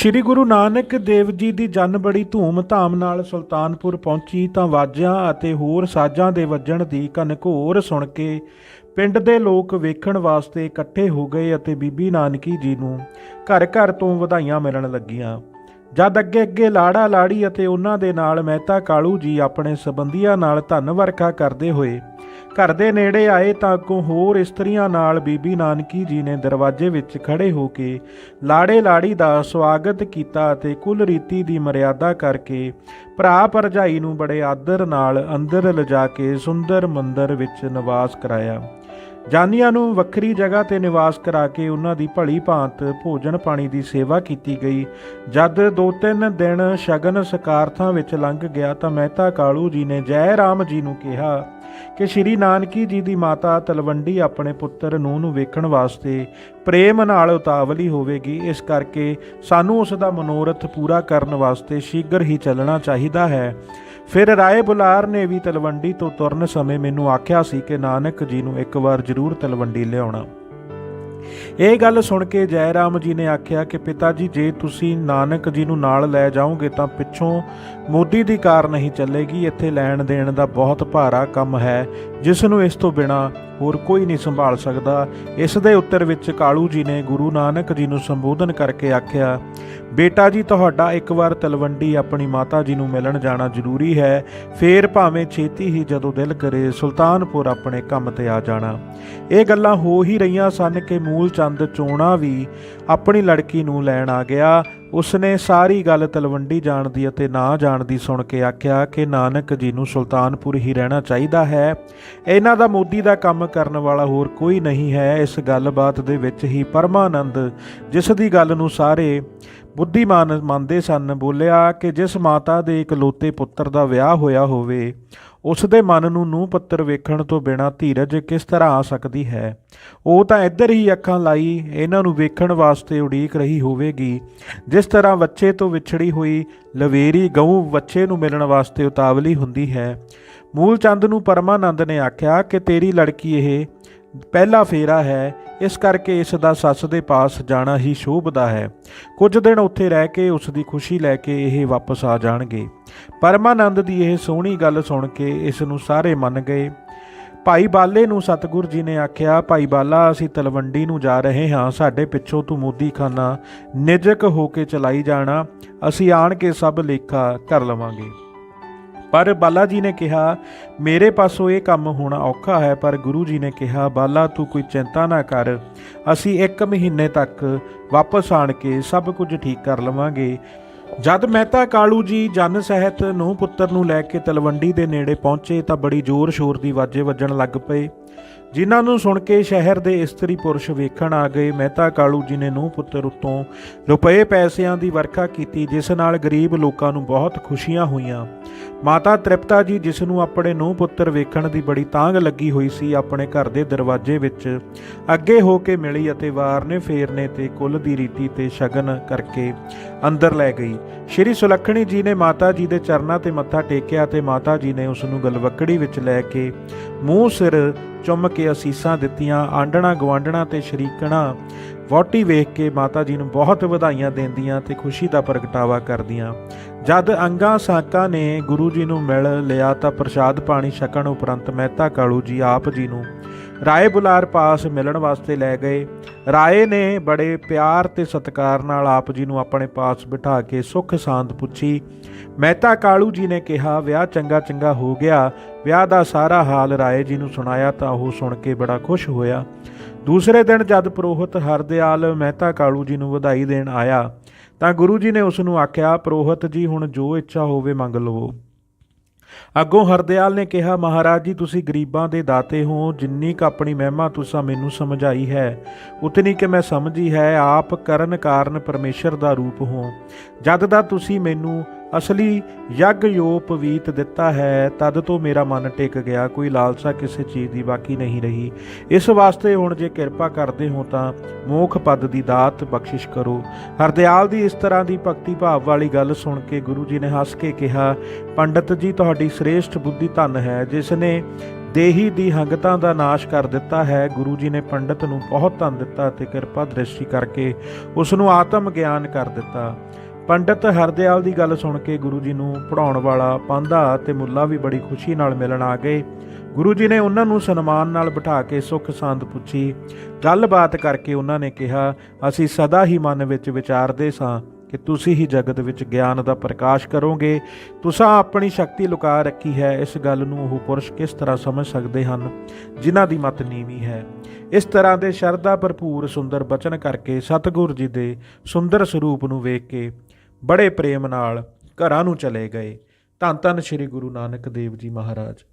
ਸ੍ਰੀ ਗੁਰੂ ਨਾਨਕ ਦੇਵ ਜੀ ਦੀ ਜਨ ਬੜੀ ਧੂਮ-ਧਾਮ ਨਾਲ ਸੁਲਤਾਨਪੁਰ ਪਹੁੰਚੀ ਤਾਂ ਵਾਜਿਆਂ ਅਤੇ ਹੋਰ ਸਾਜ਼ਾਂ ਦੇ ਵੱਜਣ ਦੀ ਘਨਘੋਰ ਸੁਣ ਕੇ ਪਿੰਡ ਦੇ ਲੋਕ ਵੇਖਣ ਵਾਸਤੇ ਇਕੱਠੇ ਹੋ ਗਏ ਅਤੇ ਬੀਬੀ ਨਾਨਕੀ ਜੀ ਨੂੰ ਘਰ-ਘਰ ਤੋਂ ਵਧਾਈਆਂ ਮਿਲਣ ਲੱਗੀਆਂ। ਜਦ ਅੱਗੇ-ਅੱਗੇ ਲਾੜਾ ਲਾੜੀ ਅਤੇ ਉਹਨਾਂ ਦੇ ਨਾਲ ਮਹਿਤਾ ਕਾਲੂ ਜੀ ਆਪਣੇ ਸਬੰਧੀਆਂ ਨਾਲ ਧੰਨ ਵਰਖਾ ਕਰਦੇ ਹੋਏ ਘਰ ਦੇ ਨੇੜੇ ਆਏ ਤਾਂ ਅੱਗੋਂ ਹੋਰ ਇਸਤਰੀਆਂ ਨਾਲ ਬੀਬੀ ਨਾਨਕੀ ਜੀ ਨੇ ਦਰਵਾਜ਼ੇ ਵਿੱਚ ਖੜੇ ਹੋ ਕੇ ਲਾੜੇ ਲਾੜੀ ਦਾ ਸਵਾਗਤ ਕੀਤਾ ਅਤੇ ਕੁੱਲ ਰੀਤੀ ਦੀ ਮਰਿਆਦਾ ਕਰਕੇ ਭਰਾ ਭਰਜਾਈ ਨੂੰ ਬੜੇ ਆਦਰ ਨਾਲ ਅੰਦਰ ਲਿਜਾ ਕੇ ਸੁੰਦਰ ਮੰਦਰ ਵਿੱਚ ਨਿਵਾਸ ਕਰਾਇਆ। ਜਾਨੀਆਂ ਨੂੰ ਵੱਖਰੀ ਜਗ੍ਹਾ ਤੇ ਨਿਵਾਸ ਕਰਾ ਕੇ ਉਹਨਾਂ ਦੀ ਭਲੀ ਭਾਂਤ ਭੋਜਨ ਪਾਣੀ ਦੀ ਸੇਵਾ ਕੀਤੀ ਗਈ। ਜਦ ਦੋ ਤਿੰਨ ਦਿਨ ਸ਼ਗਨ ਸਕਾਰਥਾਂ ਵਿੱਚ ਲੰਘ ਗਿਆ ਤਾਂ ਮਹਿਤਾ ਕਾਲੂ ਜੀ ਨੇ ਜੈ ਰਾਮ ਜੀ ਨੂੰ ਕਿਹਾ ਕਿ ਸ਼੍ਰੀ ਨਾਨਕੀ ਜੀ ਦੀ ਮਾਤਾ ਤਲਵੰਡੀ ਆਪਣੇ ਪੁੱਤਰ ਨੂੰ ਨੂੰ ਵੇਖਣ ਵਾਸਤੇ ਪ੍ਰੇਮ ਨਾਲ ਉਤਾਵਲੀ ਹੋਵੇਗੀ, ਇਸ ਕਰਕੇ ਸਾਨੂੰ ਉਸ ਦਾ ਮਨੋਰਥ ਪੂਰਾ ਕਰਨ ਵਾਸਤੇ ਸ਼ੀਘਰ ਹੀ ਚੱਲਣਾ ਚਾਹੀਦਾ ਹੈ। ਫਿਰ ਰਾਏ ਬੁਲਾਰ ਨੇ ਵੀ ਤਲਵੰਡੀ ਤੋਂ ਤੁਰਨ ਸਮੇਂ ਮੈਨੂੰ ਆਖਿਆ ਸੀ ਕਿ ਨਾਨਕ ਜੀ ਨੂੰ ਇੱਕ ਵਾਰ ਜ਼ਰੂਰ ਤਲਵੰਡੀ ਲਿਆਉਣਾ। ਇਹ ਗੱਲ ਸੁਣ ਕੇ ਜੈ ਰਾਮ ਜੀ ਨੇ ਆਖਿਆ ਕਿ ਪਿਤਾ ਜੀ ਜੇ ਤੁਸੀਂ ਨਾਨਕ ਜੀ ਨੂੰ ਨਾਲ ਲੈ ਜਾਓਗੇ ਤਾਂ ਪਿੱਛੋਂ ਮੋਦੀ ਦੀ ਕਾਰ ਨਹੀਂ ਚੱਲੇਗੀ। ਇੱਥੇ ਲੈਣ ਦੇਣ ਦਾ ਬਹੁਤ ਭਾਰਾ ਕੰਮ ਹੈ। ਜਿਸ ਨੂੰ ਇਸ ਤੋਂ ਬਿਨਾ ਹੋਰ ਕੋਈ ਨਹੀਂ ਸੰਭਾਲ ਸਕਦਾ। ਇਸ ਦੇ ਉੱਤਰ ਵਿੱਚ ਕਾਲੂ ਜੀ ਨੇ ਗੁਰੂ ਨਾਨਕ ਜੀ ਨੂੰ ਸੰਬੋਧਨ ਕਰਕੇ ਆਖਿਆ ਬੇਟਾ ਜੀ, ਤੁਹਾਡਾ ਇੱਕ ਵਾਰ ਤਲਵੰਡੀ ਆਪਣੀ ਮਾਤਾ ਜੀ ਨੂੰ ਮਿਲਣ ਜਾਣਾ ਜ਼ਰੂਰੀ ਹੈ। ਫੇਰ ਭਾਵੇਂ ਛੇਤੀ ਹੀ ਜਦੋਂ ਦਿਲ ਕਰੇ, ਸੁਲਤਾਨਪੁਰ ਆਪਣੇ ਕੰਮ ਤੇ ਆ ਜਾਣਾ। ਇਹ ਗੱਲਾਂ ਹੋ ਹੀ ਰਹੀਆਂ ਸਨ ਕਿ ਮੂਲ ਚੰਦ ਚੋਣਾ ਵੀ ਆਪਣੀ ਲੜਕੀ ਨੂੰ ਲੈਣ ਆ ਗਿਆ। ਉਸਨੇ ਸਾਰੀ ਗੱਲ ਤਲਵੰਡੀ ਜਾਣ ਦੀ ਅਤੇ ਨਾ ਜਾਣ ਦੀ ਸੁਣ ਕੇ ਆਖਿਆ ਕਿ ਨਾਨਕ ਜੀ ਨੂੰ ਸੁਲਤਾਨਪੁਰ ਹੀ ਰਹਿਣਾ ਚਾਹੀਦਾ ਹੈ। ਇਹਨਾਂ ਦਾ ਮੋਦੀ ਦਾ ਕੰਮ ਕਰਨ ਵਾਲਾ ਹੋਰ ਕੋਈ ਨਹੀਂ ਹੈ। ਇਸ ਗੱਲਬਾਤ ਦੇ ਵਿੱਚ ਹੀ ਪਰਮਾਨੰਦ, ਜਿਸ ਦੀ ਗੱਲ ਨੂੰ ਸਾਰੇ ਬੁੱਧੀਮਾਨ ਮੰਨਦੇ ਸਨ, ਬੋਲਿਆ ਕਿ ਜਿਸ ਮਾਤਾ ਦੇ ਇਕਲੌਤੇ ਪੁੱਤਰ ਦਾ ਵਿਆਹ ਹੋਇਆ ਹੋਵੇ ਉਸ ਦੇ ਮਨ ਨੂੰ ਨੂੰਹ ਪੱਤਰ ਵੇਖਣ ਤੋਂ ਬਿਨਾਂ ਧੀਰਜ ਕਿਸ ਤਰ੍ਹਾਂ ਆ ਸਕਦੀ ਹੈ? ਉਹ ਤਾਂ ਇੱਧਰ ਹੀ ਅੱਖਾਂ ਲਾਈ, ਇਹਨਾਂ ਨੂੰ ਵੇਖਣ ਵਾਸਤੇ ਉਡੀਕ ਰਹੀ ਹੋਵੇਗੀ। ਜਿਸ ਤਰ੍ਹਾਂ ਬੱਚੇ ਤੋਂ ਵਿਛੜੀ ਹੋਈ ਲਵੇਰੀ ਗਊ ਬੱਚੇ ਨੂੰ ਮਿਲਣ ਵਾਸਤੇ ਉਤਾਵਲੀ ਹੁੰਦੀ ਹੈ, ਮੂਲ ਚੰਦ ਨੂੰ ਪਰਮਾਨੰਦ ਨੇ ਆਖਿਆ ਕਿ ਤੇਰੀ ਲੜਕੀ ਇਹ ਪਹਿਲਾ ਫੇਰਾ ਹੈ ਇਸ ਕਰਕੇ ਇਸ ਦਾ ਸੱਸ ਦੇ ਪਾਸ ਜਾਣਾ ਹੀ ਸ਼ੋਭਦਾ ਹੈ। ਕੁਝ ਦਿਨ ਉੱਥੇ ਰਹਿ ਕੇ ਉਸ ਦੀ ਖੁਸ਼ੀ ਲੈ ਕੇ ਇਹ ਵਾਪਸ ਆ ਜਾਣਗੇ। ਪਰਮਾਨੰਦ ਦੀ ਇਹ ਸੋਹਣੀ ਗੱਲ ਸੁਣ ਕੇ ਇਸ ਨੂੰ ਸਾਰੇ ਮੰਨ ਗਏ। ਭਾਈ ਬਾਲੇ ਨੂੰ ਸਤਿਗੁਰ ਜੀ ਨੇ ਆਖਿਆ, ਭਾਈ ਬਾਲਾ, ਅਸੀਂ ਤਲਵੰਡੀ ਨੂੰ ਜਾ ਰਹੇ ਹਾਂ। ਸਾਡੇ ਪਿੱਛੋਂ ਤੂੰ ਮੋਦੀਖਾਨਾ ਨਿਜਕ ਹੋ ਕੇ ਚਲਾਈ ਜਾਣਾ। ਅਸੀਂ ਆਣ ਕੇ ਸਭ ਲੇਖਾ ਕਰ ਲਵਾਂਗੇ। ਪਰ ਬਾਲਾ ਜੀ ਨੇ ਕਿਹਾ, ਮੇਰੇ ਪਾਸੋਂ ਇਹ ਕੰਮ ਹੋਣਾ ਔਖਾ ਹੈ, ਪਰ ਗੁਰੂ ਜੀ ਨੇ ਕਿਹਾ, ਬਾਲਾ ਤੂੰ ਕੋਈ ਚਿੰਤਾ ਨਾ ਕਰ। ਅਸੀਂ ਇੱਕ ਮਹੀਨੇ ਤੱਕ ਵਾਪਸ ਆਣ ਕੇ ਸਭ ਕੁਝ ਠੀਕ ਕਰ ਲਵਾਂਗੇ। ਜਦ ਮਹਿਤਾ ਕਾਲੂ ਜੀ ਜਨ ਸਹਿਤ ਨੂੰ ਪੁੱਤਰ ਨੂੰ ਲੈ ਕੇ ਤਲਵੰਡੀ ਦੇ ਨੇੜੇ ਪਹੁੰਚੇ ਤਾਂ ਬੜੀ ਜ਼ੋਰ ਸ਼ੋਰ ਦੀ ਵਾਜੇ ਵੱਜਣ ਲੱਗ ਪਏ। ਜਿਨ੍ਹਾਂ ਨੂੰ ਸੁਣ ਕੇ ਸ਼ਹਿਰ ਦੇ ਇਸਤਰੀ ਪੁਰਸ਼ ਵੇਖਣ ਆ ਗਏ, ਮਹਿਤਾ ਕਾਲੂ ਜੀ ਨੇ ਨੂੰ ਪੁੱਤਰ ਉਤੋਂ ਰੁਪਏ ਪੈਸਿਆਂ ਦੀ ਵਰਖਾ ਕੀਤੀ, ਜਿਸ ਨਾਲ ਗਰੀਬ ਲੋਕਾਂ ਨੂੰ ਬਹੁਤ ਖੁਸ਼ੀਆਂ ਹੋਈਆਂ। ਮਾਤਾ ਤ੍ਰਿਪਤਾ ਜੀ, ਜਿਸ ਨੂੰ ਆਪਣੇ ਨੂੰ ਪੁੱਤਰ ਵੇਖਣ ਦੀ ਬੜੀ ਤਾਂਗ ਲੱਗੀ ਹੋਈ ਸੀ, ਆਪਣੇ ਘਰ ਦੇ ਦਰਵਾਜ਼ੇ ਵਿੱਚ ਅੱਗੇ ਹੋ ਕੇ ਮਿਲੀ ਅਤੇ ਵਾਰਨੇ ਫੇਰਨੇ ਤੇ ਕੁੱਲ ਦੀ ਰੀਤੀ ਤੇ ਸ਼ਗਨ ਕਰਕੇ ਅੰਦਰ ਲੈ ਗਈ। ਸ਼੍ਰੀ ਸੁਲੱਖਣੀ ਜੀ ਨੇ ਮਾਤਾ ਜੀ ਦੇ ਚਰਨਾਂ ਤੇ ਮੱਥਾ ਟੇਕਿਆ ਤੇ ਮਾਤਾ ਜੀ ਨੇ ਉਸ ਨੂੰ ਗਲਵੱਕੜੀ ਵਿੱਚ ਲੈ ਕੇ ਮੂੰਹ ਸਿਰ ਚੁੰਮ ਕੇ ਅਸੀਸਾਂ ਦਿੱਤੀਆਂ ਆਂਡਣਾ ਗਵਾਂਡਣਾ ਤੇ ਸ਼ਰੀਕਣਾ ਵਹੁਟੀ ਵੇਖ ਕੇ ਮਾਤਾ ਜੀ ਨੂੰ ਬਹੁਤ ਵਧਾਈਆਂ ਦਿੰਦੀਆਂ ਤੇ ਖੁਸ਼ੀ ਦਾ ਪ੍ਰਗਟਾਵਾ ਕਰਦੀਆਂ। ਜਦ ਅੰਗਾ ਸਾਕਾਂ ਨੇ ਗੁਰੂ ਜੀ ਨੂੰ ਮਿਲ ਲਿਆ ਤਾਂ ਪ੍ਰਸ਼ਾਦ ਪਾਣੀ ਛਕਣ ਉਪਰੰਤ ਮਹਿਤਾ ਕਾਲੂ ਜੀ ਆਪ ਜੀ ਨੂੰ ਰਾਏ ਬੁਲਾਰ ਪਾਸ ਮਿਲਣ ਵਾਸਤੇ ਲੈ ਗਏ। ਰਾਏ ਨੇ ਬੜੇ ਪਿਆਰ ਤੇ ਸਤਿਕਾਰ ਨਾਲ ਆਪ ਜੀ ਨੂੰ ਆਪਣੇ ਪਾਸ ਬਿਠਾ ਕੇ ਸੁੱਖ ਸ਼ਾਂਤ ਪੁੱਛੀ। ਮਹਿਤਾ ਕਾਲੂ ਜੀ ਨੇ ਕਿਹਾ, ਵਿਆਹ ਚੰਗਾ ਚੰਗਾ ਹੋ ਗਿਆ। ਵਿਆਹ ਦਾ ਸਾਰਾ ਹਾਲ ਰਾਏ ਜੀ ਨੂੰ ਸੁਣਾਇਆ ਤਾਂ ਉਹ ਸੁਣ ਕੇ ਬੜਾ ਖੁਸ਼ ਹੋਇਆ। ਦੂਸਰੇ ਦਿਨ ਜਦ ਪ੍ਰੋਹਿਤ ਹਰਦਿਆਲ ਮਹਿਤਾ ਕਾਲੂ ਜੀ ਨੂੰ ਵਧਾਈ ਦੇਣ ਆਇਆ ਤਾਂ ਗੁਰੂ ਜੀ ਨੇ ਉਸ ਨੂੰ ਆਖਿਆ, ਪ੍ਰੋਹਿਤ ਜੀ, ਹੁਣ ਜੋ ਇੱਛਾ ਹੋਵੇ ਮੰਗ ਲਵੋ। ਅੱਗੋਂ ਹਰਦਿਆਲ ਨੇ ਕਿਹਾ, ਮਹਾਰਾਜ ਜੀ, ਤੁਸੀਂ ਗਰੀਬਾਂ ਦੇ ਦਾਤੇ ਹੋ, ਜਿੰਨੀ ਕ ਆਪਣੀ ਮਹਿਮਾ ਤੁਸੀਂ ਮੈਨੂੰ ਸਮਝਾਈ ਹੈ, ਉਤਨੀ ਕਿ ਮੈਂ ਸਮਝੀ ਹੈ, ਆਪ ਕਰਨ ਕਾਰਨ ਪਰਮੇਸ਼ਰ ਦਾ ਰੂਪ ਹੋ। ਜਦ ਦਾ ਤੁਸੀਂ ਮੈਨੂੰ ਅਸਲੀ ਯੱਗ ਯੋਪ ਵੀਤ ਦਿੱਤਾ ਹੈ, ਤਦ ਤੋਂ ਮੇਰਾ ਮਨ ਟਿਕ ਗਿਆ, ਕੋਈ ਲਾਲਸਾ ਕਿਸੇ ਚੀਜ਼ ਦੀ ਬਾਕੀ ਨਹੀਂ ਰਹੀ। ਇਸ ਵਾਸਤੇ ਹੁਣ ਜੇ ਕਿਰਪਾ ਕਰਦੇ ਹੋ ਤਾਂ ਮੋਖ ਪਦ ਦੀ ਦਾਤ ਬਖਸ਼ਿਸ਼ ਕਰੋ। ਹਰਦਿਆਲ ਦੀ ਇਸ ਤਰ੍ਹਾਂ ਦੀ ਭਗਤੀ ਭਾਵ ਵਾਲੀ ਗੱਲ ਸੁਣ ਕੇ ਗੁਰੂ ਜੀ ਨੇ ਹੱਸ ਕੇ ਕਿਹਾ, ਪੰਡਤ ਜੀ, ਤੁਹਾਡੀ ਸ੍ਰੇਸ਼ਟ ਬੁੱਧੀ ਧਨ ਹੈ, ਜਿਸ ਨੇ ਦੇਹੀ ਦੀ ਹੰਗਤਾਂ ਦਾ ਨਾਸ਼ ਕਰ ਦਿੱਤਾ ਹੈ, ਗੁਰੂ ਜੀ ਨੇ ਪੰਡਤ ਨੂੰ ਬਹੁਤ ਧਨ ਦਿੱਤਾ ਤੇ ਕਿਰਪਾ ਦ੍ਰਿਸ਼ਟੀ ਕਰਕੇ ਉਸ ਨੂੰ ਆਤਮ ਗਿਆਨ ਕਰ ਦਿੱਤਾ। ਪੰਡਤ ਹਰਦਿਆਲ ਦੀ ਗੱਲ ਸੁਣ ਕੇ ਗੁਰੂ ਜੀ ਨੂੰ ਪੜਾਉਣ ਵਾਲਾ ਪਾਂਧਾ ਤੇ ਮੁੱਲਾ ਵੀ ਬੜੀ ਖੁਸ਼ੀ ਨਾਲ ਮਿਲਣ ਆ ਗਏ। ਗੁਰੂ ਜੀ ਨੇ ਉਹਨਾਂ ਨੂੰ ਸਨਮਾਨ ਨਾਲ ਬਿਠਾ ਕੇ ਸੁੱਖ ਸੰਦ ਪੁੱਛੀ। ਗੱਲਬਾਤ ਕਰਕੇ ਉਹਨਾਂ ਨੇ ਕਿਹਾ, ਅਸੀਂ ਸਦਾ ਹੀ ਮਨ ਵਿੱਚ ਵਿਚਾਰਦੇ ਸਾਂ ਕਿ ਤੁਸੀਂ ਹੀ ਜਗਤ ਵਿੱਚ ਗਿਆਨ ਦਾ ਪ੍ਰਕਾਸ਼ ਕਰੋਗੇ। ਤੁਸੀਂ ਆਪਣੀ ਸ਼ਕਤੀ ਲੁਕਾ ਰੱਖੀ ਹੈ। ਇਸ ਗੱਲ ਨੂੰ ਉਹ ਪੁਰਸ਼ ਕਿਸ ਤਰ੍ਹਾਂ ਸਮਝ ਸਕਦੇ ਹਨ? ਜਿਨ੍ਹਾਂ ਦੀ ਮਤ ਨੀਵੀਂ ਹੈ। ਇਸ ਤਰ੍ਹਾਂ ਦੇ ਸ਼ਰਧਾ ਭਰਪੂਰ ਸੁੰਦਰ ਬਚਨ ਕਰਕੇ ਸਤਿਗੁਰੂ ਜੀ ਦੇ ਸੁੰਦਰ ਸਰੂਪ ਨੂੰ ਵੇਖ ਕੇ ਬੜੇ ਪ੍ਰੇਮ ਨਾਲ ਘਰਾਂ ਨੂੰ ਚਲੇ ਗਏ। ਧੰਨ ਧੰਨ ਸ੍ਰੀ ਗੁਰੂ ਨਾਨਕ ਦੇਵ ਜੀ ਮਹਾਰਾਜ।